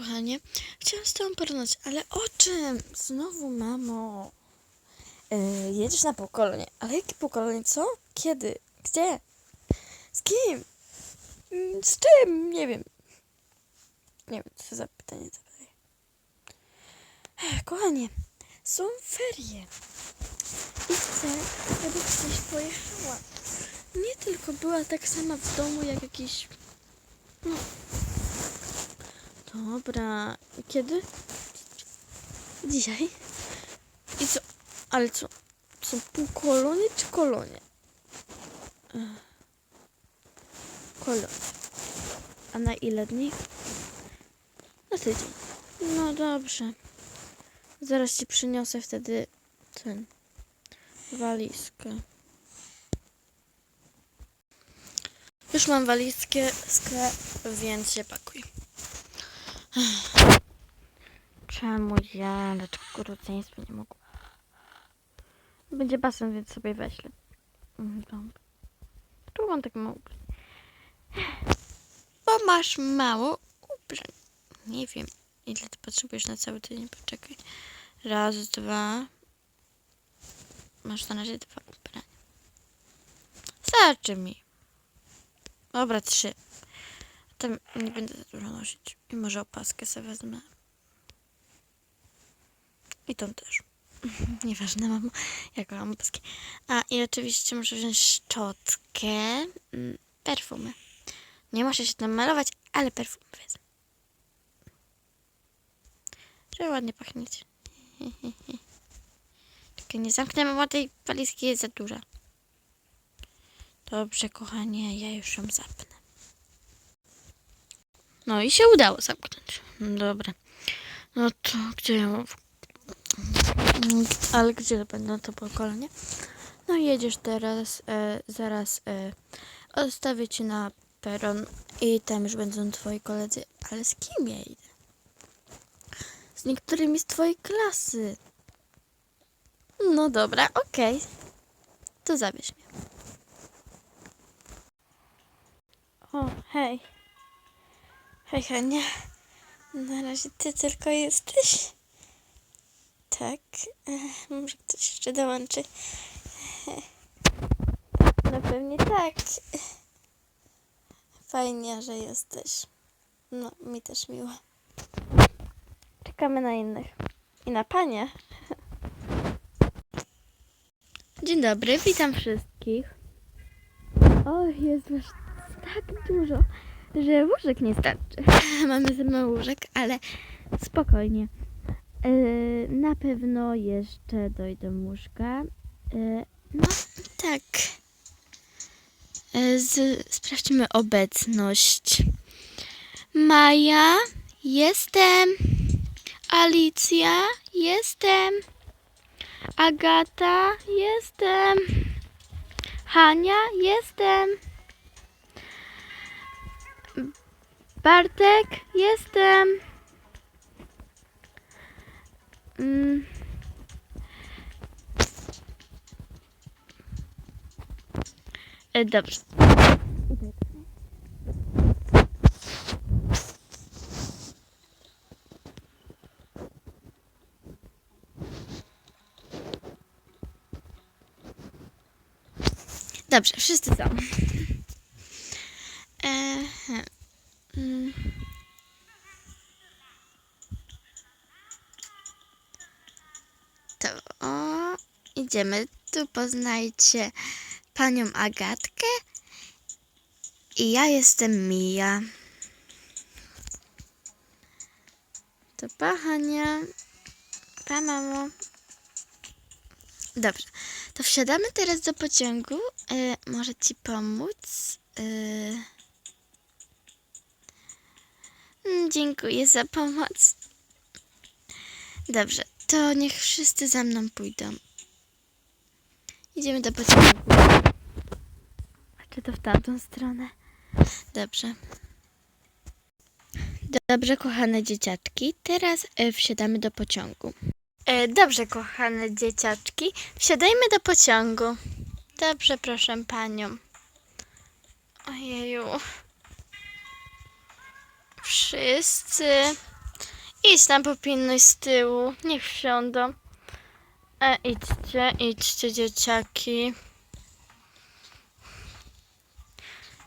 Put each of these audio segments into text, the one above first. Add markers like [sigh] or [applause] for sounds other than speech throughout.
kochanie. Chciałam z tobą porozmawiać, ale o czym? Znowu, mamo. Yy, jedziesz na półkolonie. Ale jakie półkolonie? Co? Kiedy? Gdzie? Z kim? Mm, Z czym? Nie wiem. Nie wiem, co za pytanie zadaję. Ech, Kochanie, są ferie. I chcę, żebyś gdzieś pojechała. Nie tylko była tak sama w domu, jak jakiś... No. Dobra. Kiedy? Dzisiaj? I co? Ale co? Są półkolonie czy kolonie? Kolonie. A na ile dni? Na tydzień. No dobrze. Zaraz ci przyniosę wtedy ten walizkę. Już mam walizkę, sklep, więc się pakuj. Czemu ja? Dlaczego rodzeństwo nie mogło? Będzie basen, więc sobie Dobra. Tu mam tak mało ubrań. Bo masz mało ubrań. Nie wiem, ile ty potrzebujesz na cały tydzień. Poczekaj. Raz, dwa. Masz na razie dwa ubrania. Starczy mi. Dobra, trzy. Tam nie będę za dużo nosić. I może opaskę sobie wezmę. I tą też. [laughs] Nieważne, mam jaką mam opaski. A i oczywiście muszę wziąć szczotkę. mm, Perfumy. Nie muszę się tam malować, ale perfumy wezmę. Żeby ładnie pachnieć. [laughs] Czekaj, nie zamknę mamo tej walizki, jest za duża. Dobrze, kochanie, ja już ją zapnę. No i się udało zamknąć. Dobra. No to gdzie ja Ale gdzie będą to pokolenie? No jedziesz teraz, e, zaraz e, odstawię cię na peron i tam już będą twoi koledzy. Ale z kim ja idę? Z niektórymi z twojej klasy. No dobra, okej. To zabierz mnie. O, hej. Hej, Hania. Na razie ty tylko jesteś? Tak. E, może ktoś jeszcze dołączy. No pewnie tak. Fajnie, że jesteś. No, mi też miło. Czekamy na innych. I na panie. Dzień dobry, witam wszystkich. O, jest was tak dużo, że łóżek nie starczy. [laughs] Mamy ze mną łóżek, ale spokojnie. Yy, na pewno jeszcze dojdą łóżka. Yy, no tak. Yy, z, sprawdźmy obecność. Maja, jestem. Alicja, jestem. Agata, jestem. Hania, jestem. Bartek, jestem. Mm. E, Dobrze. Dobrze, wszyscy są. Idziemy. Tu poznajcie panią Agatkę. I ja jestem Mija. To pa, Hania. Pa, mamo. Dobrze. To wsiadamy teraz do pociągu. E, może ci pomóc? E... Mm, Dziękuję za pomoc. Dobrze, to niech wszyscy za mną pójdą. Idziemy do pociągu. A czy to w tamtą stronę? Dobrze. Dobrze, kochane dzieciaczki, teraz e, wsiadamy do pociągu. E, dobrze, kochane dzieciaczki, wsiadajmy do pociągu. Dobrze, proszę panią. Ojeju. Wszyscy. Idź tam popilnuj z tyłu. Niech wsiądą. E, idźcie, idźcie dzieciaki.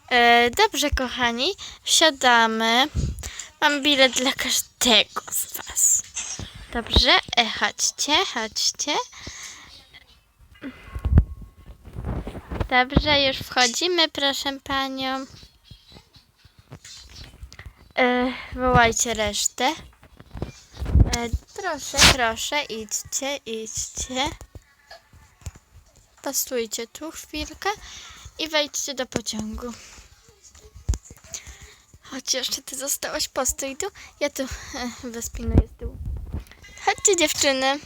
E, dobrze, kochani. Wsiadamy. Mam bilet dla każdego z was. Dobrze? E, chodźcie, chodźcie. Dobrze, już wchodzimy, proszę panią. E, wołajcie resztę. E, proszę, proszę, idźcie, idźcie. Postójcie tu chwilkę i wejdźcie do pociągu. Chodź, jeszcze ty zostałaś, postój tu. Ja tu e, wyspinuję z tyłu. Chodźcie dziewczyny.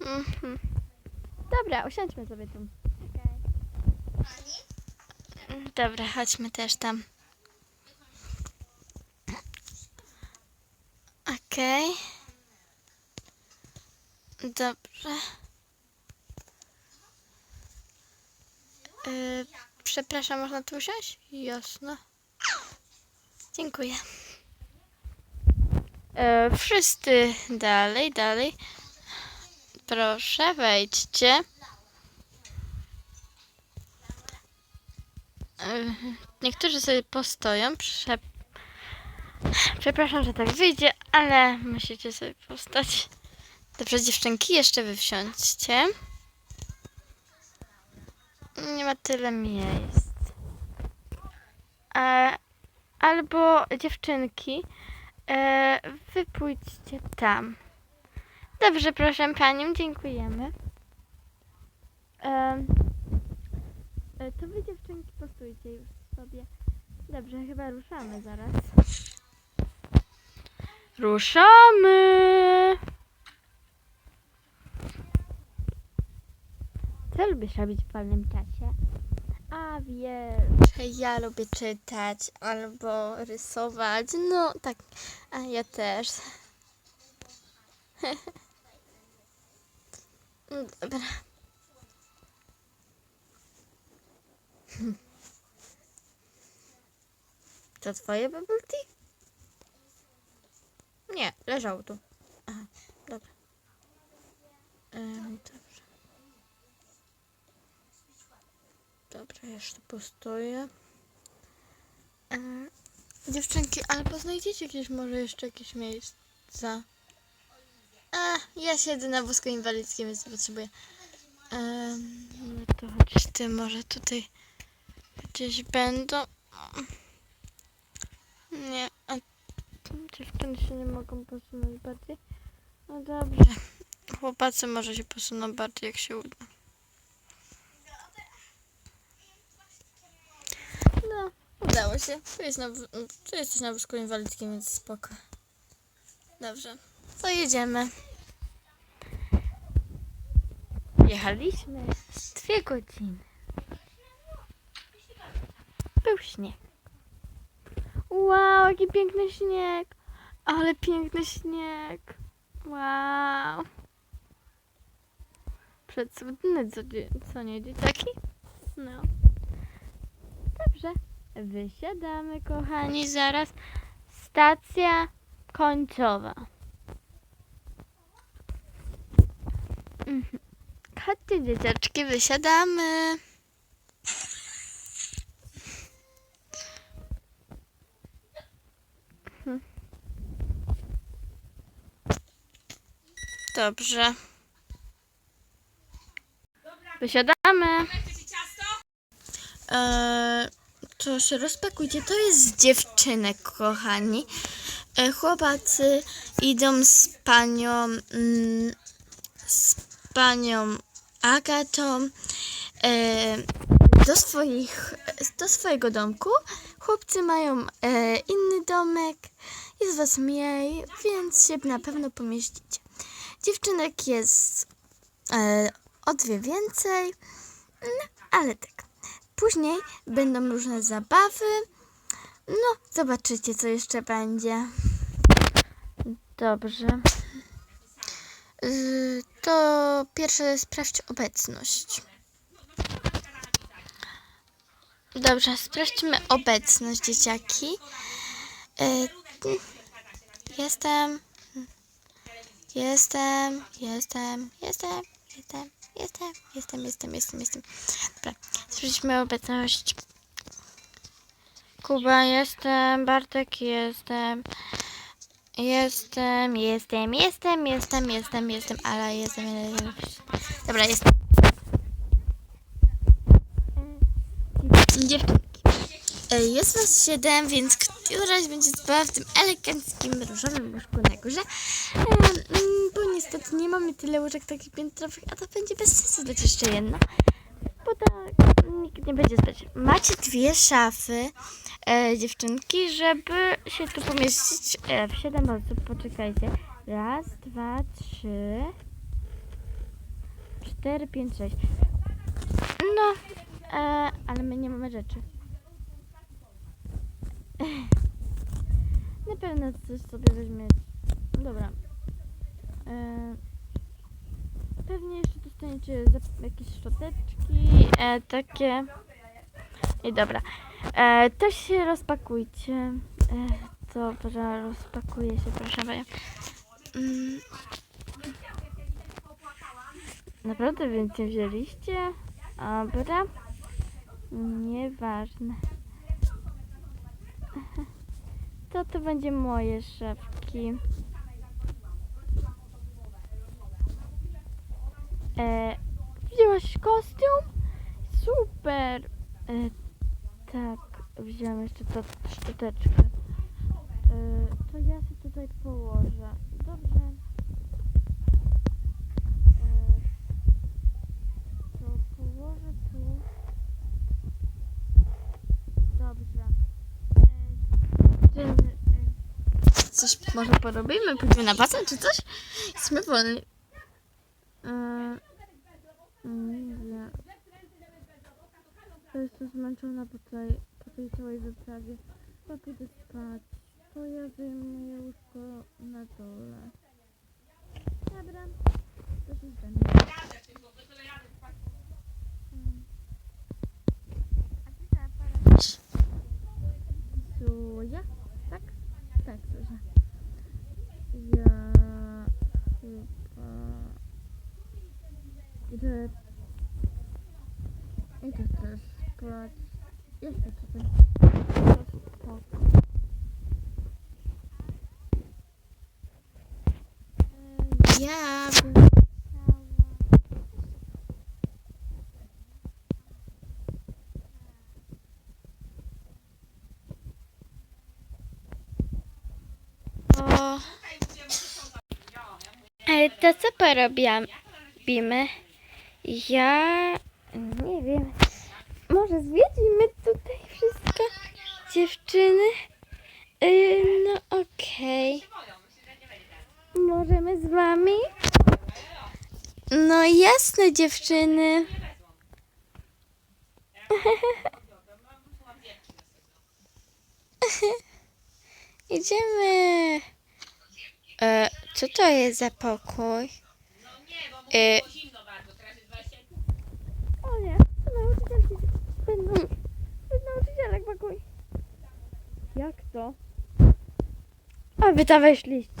Mhm. Dobra, usiądźmy sobie tu. Dobra, chodźmy też tam. Okej. Dobrze. Yy, przepraszam, można tu usiąść? Jasne. Dziękuję. Yy, wszyscy dalej, dalej. Proszę, wejdźcie. Yy, niektórzy sobie postoją. Prze... Przepraszam, że tak wyjdzie, ale musicie sobie postać. Dobrze, dziewczynki, jeszcze wy wsiądźcie. Nie ma tyle miejsc. E, albo dziewczynki, e, wy pójdźcie tam. Dobrze, proszę panią, dziękujemy. E, e, to wy dziewczynki postójcie już sobie. Dobrze, chyba ruszamy zaraz. Ruszamy! Co lubisz robić w wolnym czasie? A wiesz, ja lubię czytać albo rysować. No tak, a ja też. [laughs] Dobra. [laughs] To twoje bubble tea? Nie, leżało tu. Aha, dobra. Em, dobrze. Dobra, jeszcze postoję. E, dziewczynki, albo znajdziecie jakieś może jeszcze jakieś miejsca. A, ja siedzę na wózku inwalidzkim, więc potrzebuję. Em, no to chodź ty, może tutaj gdzieś będą. Nie, a dziewczyny się nie mogą posunąć bardziej. No dobrze. Chłopacy może się posuną bardziej, jak się uda. No, udało się. Tu, jest na, tu jesteś na wózku inwalidzkim, więc spoko. Dobrze, to jedziemy. Jechaliśmy dwie godziny. Był śnieg. Wow, jaki piękny śnieg. Ale piękny śnieg. Wow. Przecudny, co, co nie, dzieciaki? No. Dobrze. Wysiadamy, kochani, zaraz. Stacja końcowa. Mhm. Chodźcie, dzieciaczki, wysiadamy. Dobrze. Wysiadamy. Eee, to się rozpakujcie. To jest dziewczynek, kochani. E, chłopacy idą z panią, mm, z panią Agatą e, do, swoich, do swojego domku. Chłopcy mają e, inny domek. Jest was mniej, więc się na pewno pomieścicie. Dziewczynek jest e, o dwie więcej, no, ale tak. Później będą różne zabawy. No, zobaczycie, co jeszcze będzie. Dobrze. Y, To pierwsze sprawdź obecność. Dobrze, sprawdźmy obecność dzieciaki. E, jestem. Jestem, jestem, jestem, jestem, jestem, jestem, jestem, jestem, jestem. Dobra, sprawdźmy obecność. Kuba, jestem, Bartek, jestem. Jestem, jestem, jestem, jestem, jestem, jestem, ale jestem. Dobra, jestem. Dziewczynki. Jest was siedem, więc któraś będzie spała w tym eleganckim, różowym łóżku na górze. Mm, Bo niestety nie mamy tyle łóżek takich piętrowych, a to będzie bez sensu dać jeszcze jedno. Bo tak nikt nie będzie spać. Macie dwie szafy, e, dziewczynki, żeby się tu pomieścić e, w siedem osób. Poczekajcie. Raz, dwa, trzy, cztery, pięć, sześć. No, e, ale my nie mamy rzeczy. [laughs] Na pewno coś sobie weźmiecie. Dobra. E, pewnie jeszcze dostaniecie jakieś szczoteczki, e, takie. I dobra. E, to się rozpakujcie. E, dobra, rozpakuje się, proszę panią. Mm. Naprawdę więcej wzięliście? Dobra. Nieważne. To to będzie moje szafki. E, wzięłaś kostium? Super. E, tak, wziąłem jeszcze to szczoteczkę. E, to ja się tutaj położę. Dobrze. E, to położę tu. Dobrze. Coś może porobimy? Pójdźmy na basen czy coś? Jesteśmy wolni. E, wiem. Ja Jestem zmęczona po tej, po tej całej wyprawie. Chyba pójdę spać. To ja zajmuję łóżko na dole. Dobra. To się zdanie. Mm. A the interest, but yes, it's Yeah. Ale to co porobiłam? Bimy. Ja nie wiem. Może zwiedzimy tutaj wszystko? Dziewczyny? Yy, no okej. Możemy z wami? No jasne dziewczyny. [laughs] Idziemy. E, co to jest za pokój? E, o nie, to nauczycielki będą. To jest Jak to? A wy tam weszliście.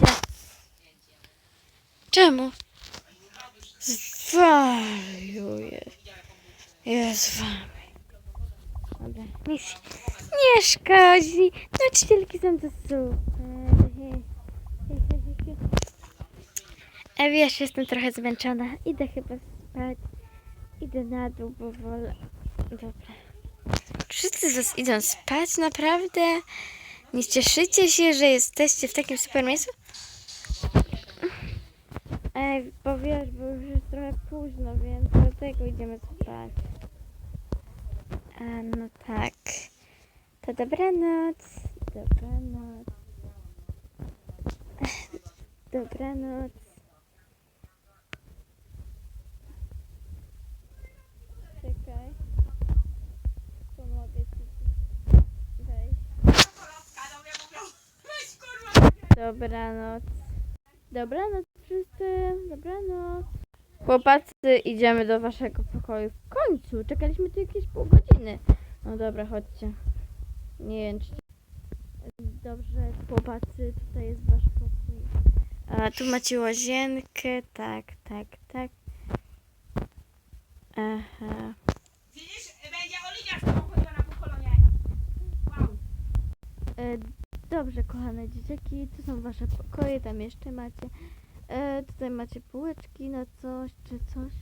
Czemu? Zwariuję. Jest z wami. Dobra, nic nie szkodzi. Nauczycielki są to super. E, wiesz, jestem trochę zmęczona. Idę chyba spać. Idę na dół, bo wolę. Dobra. Wszyscy z was idą spać, naprawdę? Nie cieszycie się, że jesteście w takim super miejscu? Ej, bo wiesz, bo już jest trochę późno, więc dlatego idziemy spać. A, no tak. To dobranoc. Dobranoc. Dobranoc. Dobranoc. Dobranoc wszyscy. Dobranoc. Chłopacy, idziemy do waszego pokoju. W końcu. Czekaliśmy tu jakieś pół godziny. No dobra, chodźcie. Nie jęczcie. Dobrze, chłopacy, tutaj jest wasz pokój. A tu macie łazienkę, tak, tak, tak. Aha. Widzisz, będzie Oliwia z chodziła na. Wow. E, dobrze, kochane dzieciaki, tu są wasze pokoje, tam jeszcze macie. E, tutaj macie półeczki na coś czy coś.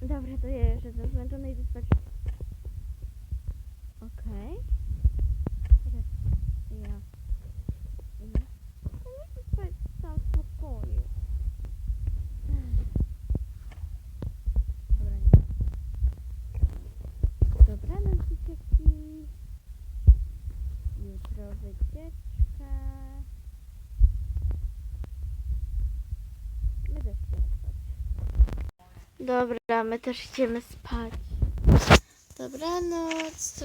Dobra, to ja już jestem zmęczona i spać. Okej. Teraz ja. Ja. Ja nie chcę spać tam w pokoju. Dobra, nie. Dobranoc, dzieciaki. Jutro wycieczka. My też idziemy spać. Dobra, my też idziemy spać. Dobranoc.